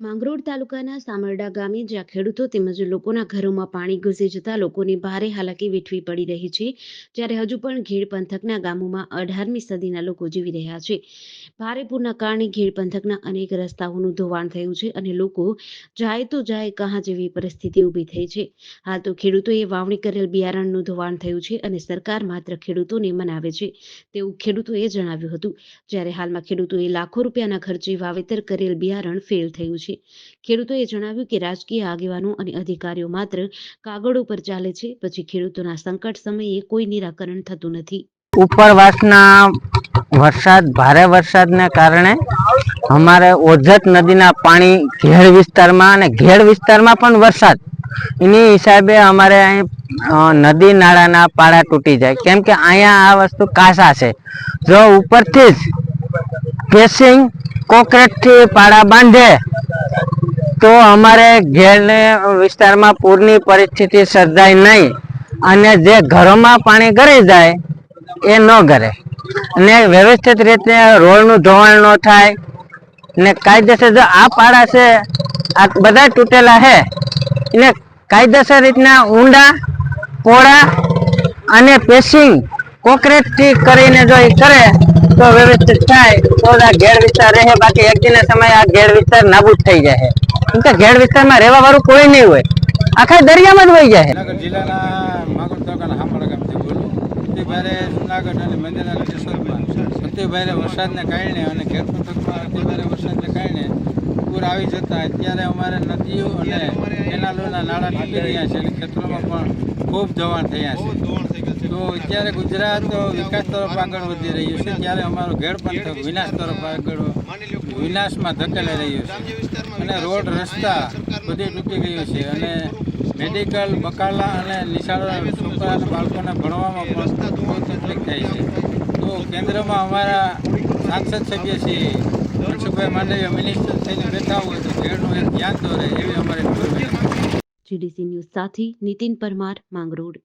માંગરોળ તાલુકાના સામરડા ગામે જ્યાં ખેડૂતો તેમજ લોકોના ઘરોમાં પાણી ઘૂસી જતા લોકોને ભારે હાલાકી વેઠવી પડી રહી છે, જ્યારે હજુ પણ ઘેડ પંથકના ગામોમાં અઢારમી સદીના લોકો જીવી રહ્યા છે. ભારે પૂરના કારણે ઘેડ પંથકના અનેક રસ્તાઓનું ધોવાણ થયું છે અને લોકો જાય તો જાય કહા જેવી પરિસ્થિતિ ઊભી થઈ છે. હાલ તો ખેડૂતોએ વાવણી કરેલ બિયારણનું ધોવાણ થયું છે અને સરકાર માત્ર ખેડૂતોને મનાવે છે તેવું ખેડૂતોએ જણાવ્યું હતું. જ્યારે હાલમાં ખેડૂતોએ લાખો રૂપિયાના ખર્ચે વાવેતર કરેલ બિયારણ ફેલ થયું છે. ખેડૂતોએ જણાવ્યું કે રાજકીય આગેવાનો અને અધિકારીઓ માત્ર કાગળ ઉપર ચાલે છે, પછી ખેડૂતોના સંકટ સમયે કોઈ નિરાકરણ થતું નથી. ઉપરવાસના વરસાદ, ભારે વરસાદને કારણે અમારે ઓજત નદીના પાણી ઘેડ વિસ્તારમાં અને ઘેડ વિસ્તારમાં પણ વરસાદ. એની હિસાબે અમારે અહીં નદી નાળાના પાળા તૂટી જાય. કેમ કે અહીંયા આ વસ્તુ કાસા છે. જો ઉપરથી જ પેસિંગ કોકરેટથી પાળા બાંધે તો અમારે ઘેરને વિસ્તારમાં પૂરની પરિસ્થિતિ સર્જાય નહીં અને જે ઘરોમાં પાણી ગળી જાય એ ન ગરે. અને વ્યવસ્થિત રીતે રોડનું ધોવાણ ન થાય ને કાયદેસર જો આ પાડા છે, આ બધા તૂટેલા છે એને કાયદેસર રીતના ઊંડા, પોળા અને પેસિંગ કોન્ક્રીટથી કરીને જો એ કરે તો વ્યવસ્થિત થાય. તો આ ઘેર વિસ્તાર રહે, બાકી એક દિને સમય આ ઘેર વિસ્તાર નાબૂદ થઈ જાય. કેમ કે ઘેડ વિસ્તારમાં રહેવા વાળું કોઈ નહીં હોય. આખા દરિયામાં જ વહી જાય. જુનાગઢ જિલ્લાના માગોળ તાલુકાના હામડા ગામથી બોલું. અતિ જુનાગઢ અને મંદિરના કેશોદમાં અતિ ભારે વરસાદને કારણે અને ખેડ પંથકમાં અતિ ભારે વરસાદને કારણે પૂર આવી જતા અત્યારે અમારે નદીઓ અને કેનાલોના નાળા તૂટી રહ્યા છે ખેતરોમાં પણ ખૂબ ધોવાણ થયા છે. તો અત્યારે ગુજરાત વિકાસ તરફ આગળ વધી રહ્યું છે. ત્યારે અમારો ઘેડ પંથક વિનાશ તરફ આગળ વિનાશમાં ધકેલાઈ રહ્યો છે. અને રોડ, રસ્તા બધી તૂટી ગયું છે. અને મેડિકલ બકાલા અને નિશાળો છોકરા અને બાળકોને ભણવામાં પણ બહુ તકલીફ થાય છે. તો કેન્દ્રમાં અમારા સાંસદ સભ્ય છે મનસુખભાઈ માંડવીયા મિનિસ્ટર થઈને બેઠા હોય તો ખેડનું એક ધ્યાન દોરે એવી અમારી. જીડીસી ન્યૂઝ સાથી નીતિન પરમાર, માંગરોળ.